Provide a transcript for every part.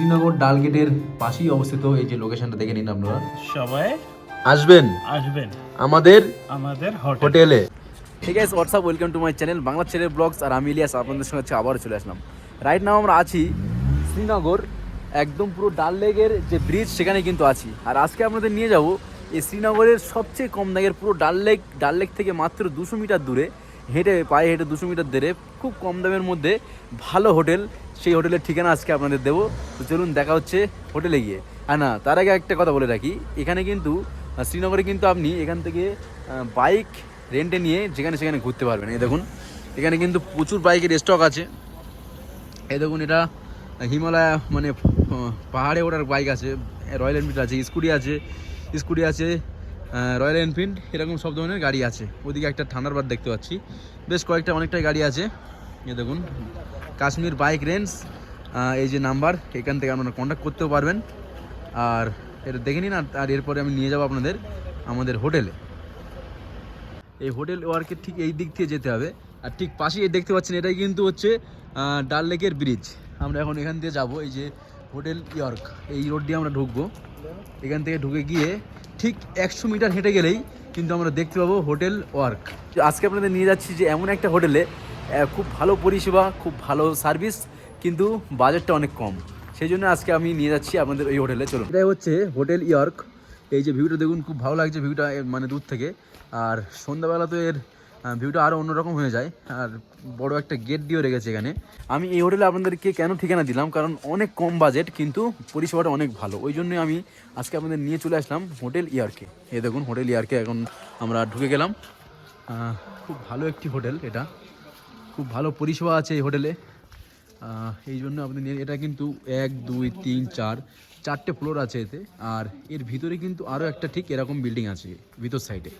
শ্রীনগর ডালগেটের পাশেই অবস্থিত এই যে লোকেশনটা দেখে নিন আপনারা। সবাই আসবেন? আসবেন। আমাদের আমাদের হোটেলে। ঠিক আছে WhatsApp welcome to my channel Bangla channel blogs আর আমি ইলিয়াস আপনাদের সঙ্গে হচ্ছে আবারও চলে আসলাম। রাইট নাও আমরা আছি শ্রীনগর একদম পুরো ডাল লেকের যে ব্রিজ সেখানে কিন্তু আছি। আর আজকে আপনাদের নিয়ে যাব এই শ্রীনগরের সবচেয়ে কম দাগের পুরো ডাল লেক ডাল লেক থেকে মাত্র দুশো মিটার দূরে হেঁটে, পায়ে হেঁটে দুশো মিটার দূরে খুব কম দামের মধ্যে ভালো হোটেল, সেই হোটেলের ঠিকানা আজকে আপনাদের দেবো। তো চলুন দেখা হচ্ছে হোটেলে গিয়ে। আর না, তার আগে একটা কথা বলে রাখি, এখানে কিন্তু শ্রীনগরে কিন্তু আপনি এখান থেকে বাইক রেন্টে নিয়ে যেখানে সেখানে ঘুরতে পারবেন। এই দেখুন, এখানে কিন্তু প্রচুর বাইকের স্টক আছে। এই দেখুন, এটা হিমালয়া মানে পাহাড়ে ওঠার বাইক আছে, রয়্যাল এনফিল্ড আছে, স্কুটি আছে স্কুটি আছে রয়্যাল এনফিল্ড এরকম সব ধরনের গাড়ি আছে। ওদিকে একটা ঠান্ডার বার দেখতে পাচ্ছি। বেশ কয়েকটা অনেকটাই গাড়ি আছে। এই দেখুন, কাশ্মীর বাইক রেঞ্জ এই যে নাম্বার, এখান থেকে আপনারা কন্ট্যাক্ট করতেও পারবেন। আর এটা দেখে নিন, আর- এরপরে আমি নিয়ে যাব আপনাদের আমাদের হোটেলে। এই হোটেল ওয়ার্কের ঠিক এই দিক থেকে যেতে হবে। আর ঠিক পাশেই দেখতে পাচ্ছেন, এটাই কিন্তু হচ্ছে ডাল লেকের ব্রিজ আমরা এখন এখান দিয়ে যাব, এই যে হোটেল ইয়র্ক। এই রোড দিয়ে আমরা ঢুকবো। এখান থেকে ঢুকে গিয়ে ঠিক একশো মিটার হেঁটে গেলেই কিন্তু আমরা দেখতে পাবো হোটেল ওয়ার্ক। আজকে আপনাদের নিয়ে যাচ্ছি যে এমন একটা হোটেলে খুব ভালো পরিষেবা খুব ভালো সার্ভিস কিন্তু বাজেটটা অনেক কম। সেই জন্য আজকে আমি নিয়ে যাচ্ছি আপনাদের ওই হোটেলে চলুন। এটাই হচ্ছে হোটেল ইয়র্ক। এই যে ভিউটা দেখুন খুব ভালো লাগছে ভিউটা মানে দূর থেকে। আর সন্ধ্যাবেলা তো এর ভিউটা আরও অন্যরকম হয়ে যায়। আর বড় একটা গেট দিয়েও রেখেছে এখানে। আমি এই হোটেলে আপনাদেরকে কেন ঠিকানা দিলাম? কারণ অনেক কম বাজেট কিন্তু পরিষেবাটা অনেক ভালো। ওই জন্যই আমি আজকে আপনাদের নিয়ে চলে আসলাম হোটেল ইয়ারকে এ দেখুন, হোটেল ইয়ারকে এখন আমরা ঢুকে গেলাম। খুব ভালো একটি হোটেল এটা। খুব ভালো পরিষেবা আছে এই হোটেলে। এই জন্য আপনি এটা কিন্তু এক, দুই, তিন, চার, চারটে ফ্লোর আছে এতে। আর এর ভিতরে কিন্তু আরও একটা ঠিক এরকম বিল্ডিং আছে ভিতর সাইডে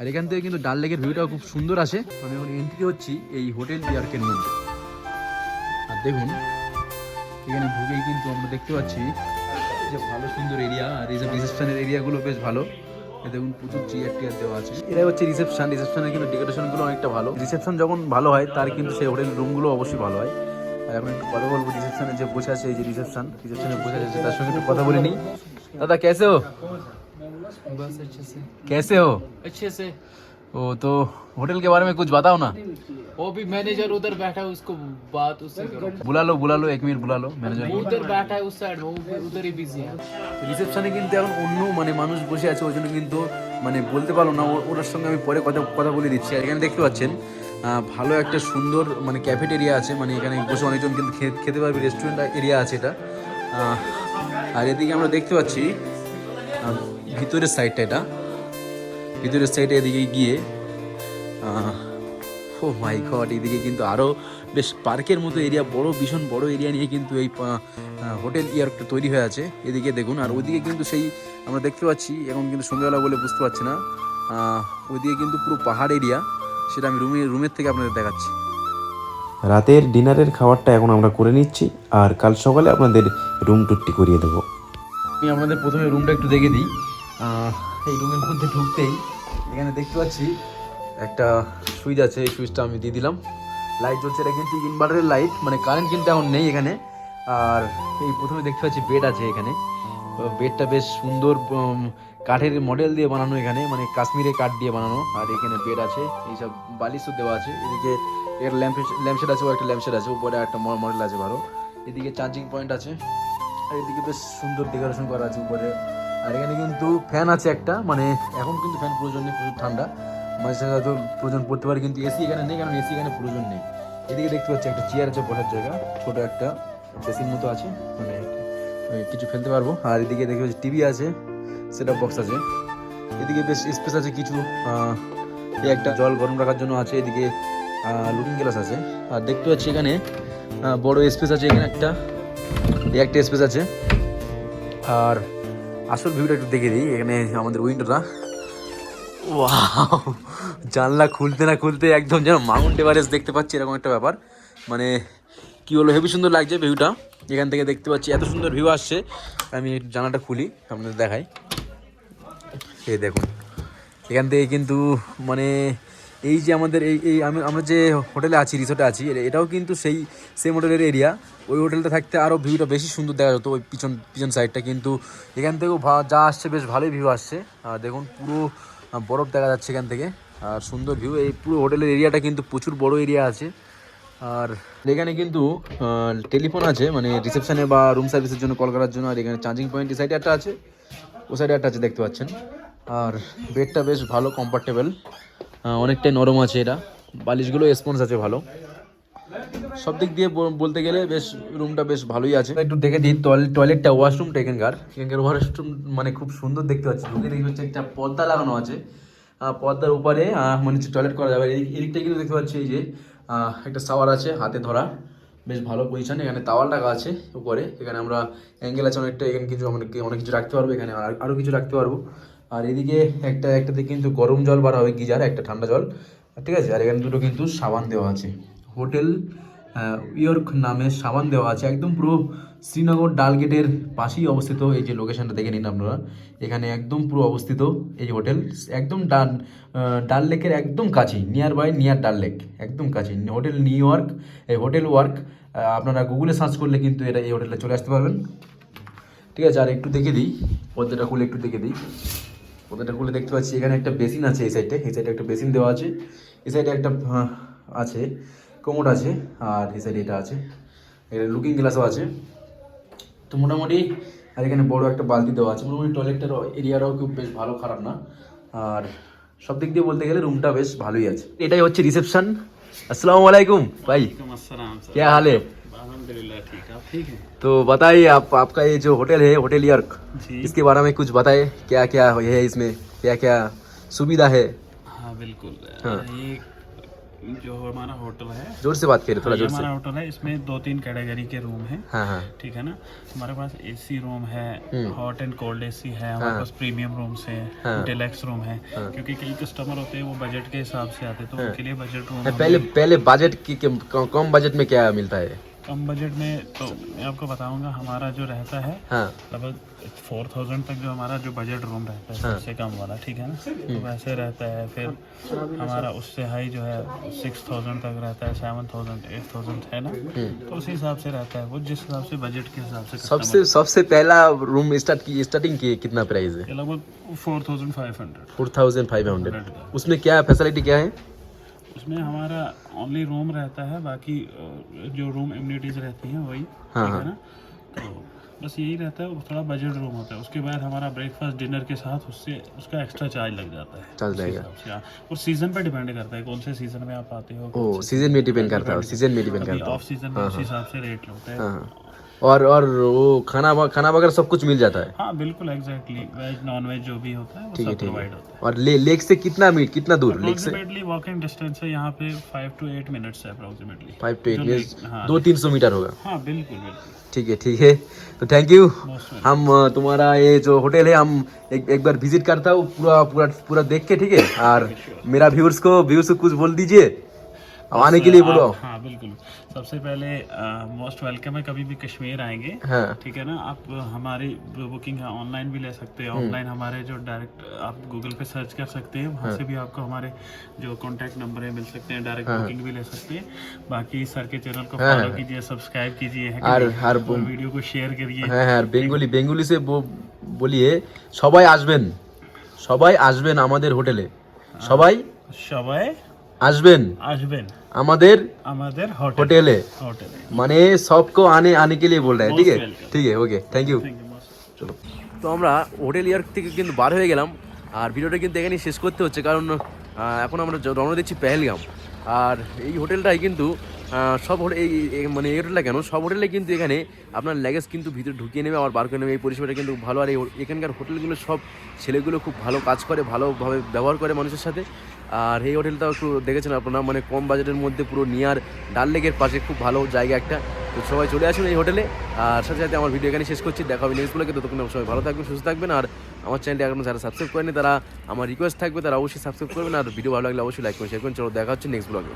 আর এখান থেকে কিন্তু ডাল লেকের ভিউটাও খুব সুন্দর আসে। আমি এখন এন্ট্রি হচ্ছি এই হোটেল বিয়ার্কের মধ্যে। আর দেখুন, এখানে ঢুকেই কিন্তু আমরা দেখতে পাচ্ছি যে ভালো সুন্দর এরিয়া আর এই যে রিসেপশনের এরিয়াগুলো বেশ ভালো। দেখুন, প্রচুর চেয়ার টিয়ার দেওয়া আছে। এটা হচ্ছে রিসেপশন রিসেপশনের কিন্তু ডেকোরেশনগুলো অনেকটা ভালো। রিসেপশন যখন ভালো হয়, তার কিন্তু সেই হোটেল রুমগুলো অবশ্যই ভালো হয়। আর এখন একটু কথা বলব রিসেপশনে যে বসে আছে, এই যে রিসেপশন রিসেপশনে বসে আছে, তার সঙ্গে একটু কথা বলে নিই। দাদা, কেসে? बस अच्छे से कैसे हो अच्छे से ओ तो होटल के बारे में कुछ बताओ ना वो भी मैनेजर उधर बैठा है उसको बात उससे करो बुला लो बुला लो एक मिनट बुला लो मैनेजर वो उधर बैठा है उस साइड वो भी उधर ही बिजी है রিসেপশনে কিন্তু এখন অন্য মানে মানুষ বসে আছে ওই জন্য কিন্তু মানে বলতে পারলো না ও- ওনার সঙ্গে আমি পরে কথা কথা বলে দিচ্ছি আর এখানে দেখতে পাচ্ছেন আহ, ভালো একটা সুন্দর মানে ক্যাফেটেরিয়া আছে মানে এখানে বসে অনেকজন কিন্তু খে- খেতে পারবে রেস্টুরেন্ট এরিয়া আছে এটা আহ, আর এদিকে আমরা দেখতে পাচ্ছি আহ, ভিতরের সাইডটা এটা। ভিতরের সাইডে এদিকে গিয়ে ও মাই গড এদিকে কিন্তু আরও বেশ পার্কের মতো এরিয়া বড় ভীষণ বড় এরিয়া নিয়ে কিন্তু এই হোটেল ইয়ারটা তৈরি হয়ে আছে। এদিকে দেখুন আর ওইদিকে কিন্তু সেই আমরা দেখতে পাচ্ছি এখন কিন্তু সন্ধ্যাবেলা বলে বুঝতে পারছি না ওইদিকে কিন্তু পুরো পাহাড় এরিয়া সেটা আমি রুমে রুমের থেকে আপনাদের দেখাচ্ছি। রাতের ডিনারের খাবারটা এখন আমরা করে নিচ্ছি আর কাল সকালে আপনাদের রুম টুরটি করিয়ে দেবো। আমি আপনাদের প্রথমে রুমটা একটু দেখে দিই। এই রুমের মধ্যে ঢুকতেই এখানে দেখতে পাচ্ছি একটা সুইচ আছে, এই সুইচটা আমি দিয়ে দিলাম। লাইট জ্বলছে, এটা কিন্তু ইনভার্টারের লাইট মানে কারেন্ট কিন্তু এখন নেই এখানে। আর এই প্রথমে দেখতে পাচ্ছি বেড আছে এখানে। বেডটা বেশ সুন্দর কাঠের মডেল দিয়ে বানানো এখানে মানে কাশ্মীরে কাঠ দিয়ে বানানো। আর এখানে বেড আছে, এইসব বালিশও দেওয়া আছে। এদিকে এর ল্যাম্প ল্যাম্পশেড আছে, ও একটা ল্যাম্পশেড আছে, উপরে একটা মডেল আছে ভালো এদিকে চার্জিং পয়েন্ট আছে। আর এদিকে বেশ সুন্দর ডেকোরেশন করা আছে উপরে। আর এখানে কিন্তু ফ্যান আছে একটা মানে এখন কিন্তু ফ্যান প্রয়োজন নেই, প্রচুর ঠান্ডা। মাঝে হয়তো প্রয়োজন পড়তে পারে, কিন্তু এসি এখানে নেই, কারণ এসি এখানে প্রয়োজন নেই। এদিকে দেখতে পাচ্ছি একটা চেয়ার আছে, বসার জায়গা, ছোট একটা বেসিন মতো আছে মানে কিছু ফেলতে পারব। আর এদিকে দেখতে পাচ্ছি টিভি আছে সেট বক্স আছে। এদিকে বেশ স্পেস আছে কিছু একটা জল গরম রাখার জন্য আছে, এদিকে লুকিং গ্লাস আছে। আর দেখতে পাচ্ছি এখানে বড় স্পেস আছে এখানে একটা একটা স্পেস আছে। আর আসল ভিউটা একটু দেখে দিই, এখানে আমাদের উইন্ডোটা জানলা খুলতে না খুলতে একদম যেন মাউন্ট এভারেস্ট দেখতে পাচ্ছি, এরকম একটা ব্যাপার। মানে কি বলব হেভি সুন্দর লাগছে ভিউটা এখান থেকে দেখতে পাচ্ছি, এত সুন্দর ভিউ আসছে। আমি জানলাটা খুলি, আপনাদের দেখাই। এই দেখুন। এখান থেকে কিন্তু মানে এই যে আমাদের এই এই আমি আমরা যে হোটেলে আছি রিসোর্টে আছি এটাও কিন্তু সেই সেম হোটেলের এরিয়া ওই হোটেলটা থাকতে আরও ভিউটা বেশি সুন্দর দেখা যেত, ওই পিছন পিছন সাইডটা কিন্তু এখান থেকেও যা আসছে বেশ ভালোই ভিউ আসছে। আর দেখুন, পুরো বরফ দেখা যাচ্ছে এখান থেকে। আর সুন্দর ভিউ এই পুরো হোটেলের এরিয়াটা কিন্তু প্রচুর বড় এরিয়া আছে। আর এখানে কিন্তু টেলিফোন আছে মানে রিসেপশনে বা রুম সার্ভিসের জন্য কল করার জন্য। আর এখানে চার্জিং পয়েন্ট এই সাইডে একটা আছে। ও সাইডে একটা আছে, দেখতে পাচ্ছেন। আর বেডটা বেশ ভালো কমফর্টেবল অনেকটাই নরম আছে এটা। বালিশগুলো স্পঞ্জ আছে ভালো। সব দিক দিয়ে বল- বলতে গেলে বেশ রুমটা বেশ ভালোই আছে। একটু দেখে দিই টয়লেট টয়লেটটা ওয়াশরুমটা এখানকার। এখানকার ওয়াশরুম মানে খুব সুন্দর দেখতে পাচ্ছি। ঢুকে দেখি হচ্ছে একটা পর্দা লাগানো আছে। পর্দার উপরে মানে হচ্ছে টয়লেট করা যাবে। এদিকটা কিন্তু দেখতে পাচ্ছি এই যে একটা সাওয়ার আছে হাতে ধরা। বেশ ভালো পজিশন এখানে তাওয়াল টাকা আছে উপরে। এখানে আমরা অ্যাঙ্গেল আছে অনেকটা। এখানে কিছু অনেক অনেক কিছু রাখতে পারব। এখানে আর- আরও কিছু রাখতে পারব। আর এদিকে একটা একটাতে কিন্তু গরম জল বার হবে গিজার, একটা ঠান্ডা জল। ঠিক আছে? আর এখানে দুটো কিন্তু সাবান দেওয়া আছে। হোটেল ইয়র্ক নামে সাবান দেওয়া আছে। একদম পুরো শ্রীনগর ডাল গেটের পাশেই অবস্থিত এই যে লোকেশনটা দেখে নিন আপনারা। এখানে একদম পুরো অবস্থিত এই হোটেল। একদম ডাল ডাল লেকের একদম কাছেই near by near Dal lake একদম কাছেই। হোটেল নিউ ইয়র্ক, এই হোটেল ওয়ার্ক আপনারা গুগলে সার্চ করলে কিন্তু এটা এই হোটেলে চলে আসতে পারবেন। ঠিক আছে? আর একটু দেখে দিই পর্দাটা খুলে একটু দেখে দিই। প্রত্যেকটা খুলে দেখতে পাচ্ছি এখানে একটা বেসিন আছে এই সাইডে এই সাইডে একটা বেসিন দেওয়া আছে এই সাইডে একটা হ্যাঁ, আছে কোমোট আছে আর এই সাইডে এটা আছে এটা লুকিং গ্লাসও আছে। তো মোটামুটি আর এখানে বড় একটা বালতি দেওয়া আছে মোটামুটি টয়লেটটার এরিয়াটাও খুব বেশ ভালো খারাপ না। আর সব দিক দিয়ে বলতে গেলে রুমটা বেশ ভালোই আছে। এটাই হচ্ছে রিসেপশন আসসালামু আলাইকুম ভাই। কে হালে? ठीक आप ठीक हैं तो बताइए आप आपका ये जो होटल है होटल यर्क जी। इसके बारे में कुछ बताइए क्या क्या है इसमें क्या क्या सुविधा है हाँ बिल्कुल हाँ। ये जो हमारा होटल है ज़ोर से बात करिए थोड़ा ये ज़ोर से हमारा होटल है इसमें दो तीन कैटेगरी के रूम है हाँ हाँ ठीक है ना हमारे पास एसी रूम है हम्म। हॉट एंड कोल्ड एसी है हमारे हाँ। पास प्रीमियम रूम्स है हाँ। डिलेक्स रूम है हाँ। क्योंकि कई कस्टमर होते हैं वो बजट के हिसाब से आते हैं तो हाँ। उनके लिए बजट रूम हाँ, पहले पहले बजट की कम बजट में क्या मिलता है कम बजट में तो मैं आपको बताऊँगा हमारा जो रहता है हाँ। लगभग फोर थाउज़ेंड तक जो हमारा जो बजट रूम रहता है हाँ। सबसे कम वाला ठीक है ना? हम्म। तो वैसे रहता है फिर हमारा उससे हाई जो है सिक्स थाउज़ेंड तक रहता है सेवन थाउज़ेंड एट थाउज़ेंड है ना? तो उसी हिसाब से रहता है वो जिस हिसाब से बजट के हिसाब से हम्म। सबसे सबसे पहला रूम स्टार्ट की स्टार्टिंग की कितना प्राइस है? लगभग four thousand five hundred four thousand five hundred उसमें क्या फैसिलिटी क्या है? उसमें हमारा ओनली रूम रहता है बाकी जो रूम इम्यूनिटीज रहती हैं वही हाँ, हाँ। है। ना? तो बस यही रहता है वो थोड़ा बजट रूम होता है। उसके बाद हमारा ब्रेकफास्ट डिनर के साथ उससे उसका एक्स्ट्रा चार्ज लग जाता है। चार्ज उस लगेगा। हिसाब से, हाँ। और सीज़न पे डिपेंड करता है कौन से सीज़न में आप आते हो ओ सीज़न में डिपेंड करता है सीज़न में डिपेंड करता ऑफ़ सीज़न में उस हिसाब से रेट होता है। है हाँ। और और वो खाना खाना वगैरह सब कुछ मिल जाता है। हाँ बिल्कुल एग्जैक्टली वेज नॉन वेज जो भी होता है वो ठीक है सब ठीक प्रोवाइड है होता है। और ले लेक से कितना मीट कितना दूर? लेक से? वॉकिंग डिस्टेंस है यहाँ पे फाइव टू एट मिनट्स है अप्रोक्सीमेटली फाइव टू एट हाँ दो तीन सौ। मीटर होगा। हाँ बिल्कुल बिल्कुल। ठीक है ठीक है। तो थैंक यू हम तुम्हारा ये जो होटल है हम एक एक बार विज़िट करता हूँ पूरा पूरा पूरा देख के ठीक है? और मेरा व्यूअर्स को व्यूअर्स को कुछ बोल दीजिए। अब आने के लिए बोलो आप- हाँ बिल्कुल सबसे पहले मोस्ट वेलकम है कभी भी कश्मीर आएंगे हाँ ठीक है ना आप हमारी बुकिंग है ऑनलाइन भी ले सकते हैं ऑफलाइन हमारे जो डायरेक्ट आप गूगल पे सर्च कर सकते हैं वहाँ से भी आपको हमारे जो कॉन्टैक्ट नंबर है मिल सकते हैं डायरेक्ट बुकिंग भी ले सकते हैं बाकी सर के चैनल को फॉलो कीजिए सब्सक्राइब कीजिए है कि আর नहीं? আর और वीडियो को शेयर करिए হ্যাঁ হ্যাঁ বেঙ্গলি বেঙ্গলি সে বো- বলিয়ে সবাই আসবেন সবাই আসবেন আমাদের হোটেলে সবাই সবাই আসবেন? আসবেন। আমাদের আমাদের হোটেলে। মানে সবকো আনে আনে কে লিয়ে বল রहा ঠিক আছে? ঠিক আছে ওকে থ্যাংক ইউ চলো। তো আমরা হোটেল ইয়ার থেকে কিন্তু বার হয়ে গেলাম আর ভিডিওটা কিন্তু এখানে শেষ করতে হচ্ছে কারণ এখন আমরা রওনা দিচ্ছি পেহেলগাম। আর এই হোটেলটাই কিন্তু সব এই মানে এই হোটেলটা কেন? সব হোটেলে কিন্তু এখানে আপনার ল্যাগেজ কিন্তু ভিতরে ঢুকিয়ে নেবে, আবার বার করে নেবে। এই পরিষেবাটা কিন্তু ভালো। আর এই এখানকার হোটেলগুলো সব ছেলেগুলো খুব ভালো কাজ করে, ভালোভাবে ব্যবহার করে মানুষের সাথে। আর এই হোটেলটাও একটু দেখেছেন আপনারা মানে কম বাজেটের মধ্যে পুরো নিয়ার ডাল লেকের পাশে খুব ভালো জায়গা একটা। তো সবাই চলে আসুন এই হোটেলে। আর সাথে সাথে আমার ভিডিও এখানে শেষ করছি। দেখা হবে নেক্সট ব্লগে ততক্ষণ সবাই ভালো থাকবেন, সুস্থ থাকবেন। আর আমার চ্যানেলটি এখনও যারা সাবস্ক্রাইব করেনি তারা আমার রিকোয়েস্ট থাকবে, তারা অবশ্যই সাবস্ক্রাইব করবেন। আর ভিডিও ভালো লাগলে অবশ্যই লাইক করুন শেয়ার করুন চলো, দেখা হচ্ছে নেক্সট ব্লগে